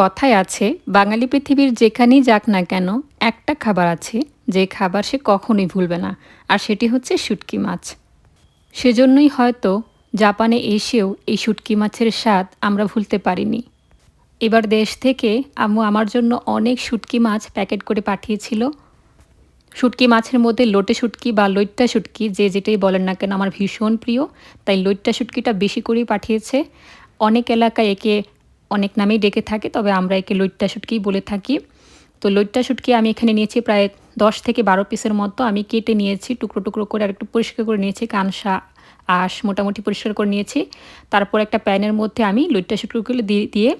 কথায় আছে, বাঙালি পৃথিবীর যেখানেই যাক না কেন, একটা খাবার আছে, যে খাবার সে কখনোই ভুলবে না, আর সেটি হচ্ছে শুটকি মাছ। সেজন্যই হয়তো জাপানে এসেও এই শুটকি মাছের স্বাদ আমরা ভুলতে পারিনি। এবার দেশ থেকে আম্মু আমার জন্য অনেক শুটকি মাছ প্যাকেট করে পাঠিয়েছিল। শুটকি মাছের মধ্যে লোটে শুটকি বা লইট্টা শুটকি, যে যেটাই বলেন না কেন, আমার ভীষণ প্রিয়, তাই লইট্টা শুটকিটা বেশি করেই পাঠিয়েছে। অনেক এলাকায় একে অনেক নামেই ডেকে থাকে, তবে আমরা একে লইট্টা শুটকিই বলে থাকি। তো লইট্টা শুটকি আমি এখানে নিয়েছি প্রায় দশ থেকে বারো পিসের মতো। আমি কেটে নিয়েছি, টুকরো টুকরো করে আর একটু পরিষ্কার করে নিয়েছি, কানসা, আঁশ মোটামুটি পরিষ্কার করে নিয়েছি। তারপর একটা প্যানের মধ্যে আমি লইট্টা শুটকিগুলো দিয়ে দিয়ে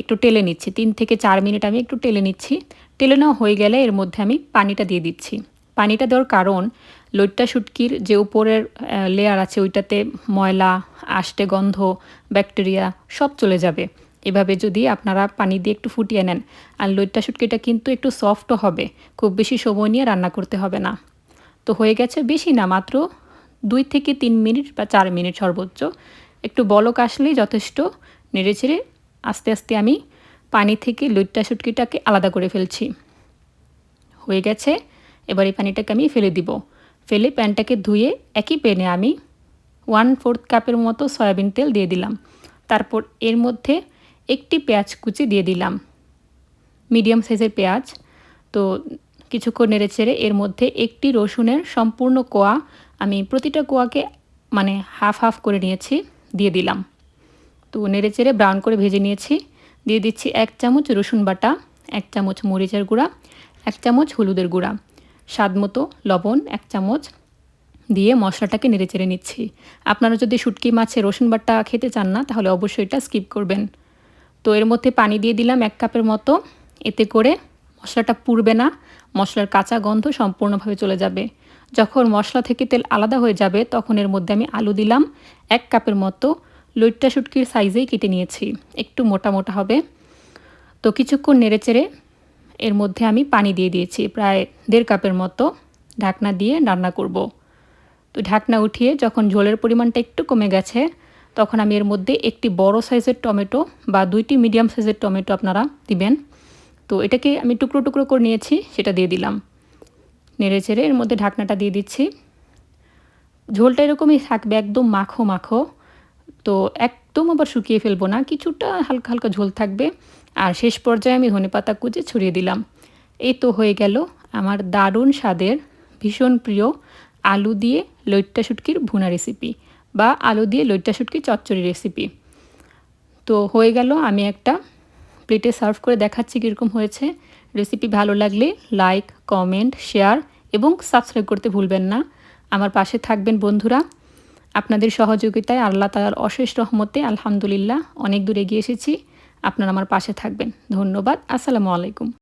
একটু টেলে নিচ্ছি। তিন থেকে চার মিনিট আমি একটু টেলে নিচ্ছি। টেলে নেওয়া হয়ে গেলে এর মধ্যে আমি পানিটা দিয়ে দিচ্ছি। পানিটা দেওয়ার কারণ লইট্টা শুটকির যে উপরের লেয়ার আছে ওইটাতে ময়লা, আষ্টে গন্ধ ব্যাকটেরিয়া সব চলে যাবে। এভাবে যদি আপনারা পানি দিয়ে একটু ফুটিয়ে নেন, আর লইট্টা শুটকিটা কিন্তু একটু সফটও হবে, খুব বেশি সময় নিয়ে রান্না করতে হবে না। তো হয়ে গেছে বেশি না, মাত্র দুই থেকে তিন মিনিট বা চার মিনিট সর্বোচ্চ। একটু বলক আসলেই যথেষ্ট, নেড়ে ছেড়ে আস্তে আস্তে আমি পানি থেকে লইট্টা শুটকিটাকে আলাদা করে ফেলছি। হয়ে গেছে, এবার এই পানিটাকে আমি ফেলে দিব। ফেলে প্যানটাকে ধুয়ে একই প্যানে আমি ওয়ান ফোর্থ কাপের মতো সয়াবিন তেল দিয়ে দিলাম। তারপর এর মধ্যে একটি পেঁয়াজ কুচি দিয়ে দিলাম। মিডিয়াম সাইজের পেঁয়াজ, তো কিছুক্ষণ নেড়ে চেড়ে এর মধ্যে একটি রসুনের সম্পূর্ণ কোয়া আমি প্রতিটা কোয়াকে মানে হাফ হাফ করে নিয়েছি, দিয়ে দিলাম। তো নেড়ে চেড়ে ব্রাউন করে ভেজে নিয়েছি, দিয়ে দিচ্ছি এক চামচ রসুন বাটা, এক চামচ মরিচের গুঁড়া, এক চামচ হলুদের গুঁড়া, স্বাদ মতো লবণ, এক চামচ দিয়ে মশলাটাকে নেড়ে চেড়ে নিচ্ছি। আপনারা যদি শুটকি মাছে রসুন বাটা খেতে চান না, তাহলে অবশ্যই এটা স্কিপ করবেন। তো এর মধ্যে পানি দিয়ে দিলাম এক কাপের মতো। এতে করে মশলাটা পুড়বে না। মশলার কাঁচা গন্ধ সম্পূর্ণভাবে চলে যাবে। যখন মশলা থেকে তেল আলাদা হয়ে যাবে, তখন এর মধ্যে আমি আলু দিলাম। এক কাপের মতো লইট্টা শুটকির সাইজেই কেটে নিয়েছি। একটু মোটা মোটা হবে। তো কিছুক্ষণ নেড়েচেড়ে এর মধ্যে আমি পানি দিয়ে দিয়েছি। প্রায় দেড় কাপের মতো ঢাকনা দিয়ে রান্না করব। তো ঢাকনা উঠিয়ে যখন ঝোলের পরিমাণটা একটু কমে গেছে তখন আমি এর মধ্যে একটি বড় সাইজের টমেটো বা দুইটি মিডিয়াম সাইজের টমেটো আপনারা দিবেন। তো এটাকে আমি টুকরো টুকরো করে নিয়েছি, সেটা দিয়ে দিলাম। নেড়ে চেড়ে এর মধ্যে ঢাকনাটা দিয়ে দিচ্ছি। ঝোলটা এরকমই থাকবে, একদম মাখো মাখো। তো একদম আবার শুকিয়ে ফেলব না, কিছুটা হালকা হালকা ঝোল থাকবে। আর শেষ পর্যায়ে আমি ধনে পাতা কুচে ছড়িয়ে দিলাম। এই তো হয়ে গেল আমার দারুণ স্বাদের, ভীষণ প্রিয় আলু দিয়ে লইট্টা শুটকির ভুনা রেসিপি বা আলু দিয়ে লইট্টা শুটকি চচ্চড়ি রেসিপি তো হয়ে গেল, আমি একটা প্লেটে সার্ভ করে দেখাচ্ছি কীরকম হয়েছে। রেসিপি ভালো লাগলে লাইক কমেন্ট শেয়ার এবং সাবস্ক্রাইব করতে ভুলবেন না। আমার পাশে থাকবেন বন্ধুরা। আপনাদের সহযোগিতায় আল্লাহ তালার অশেষ রহমতে আলহামদুলিল্লাহ অনেক দূর এগিয়ে এসেছি। আপনারা আমার পাশে থাকবেন। ধন্যবাদ। আসসালামু আলাইকুম।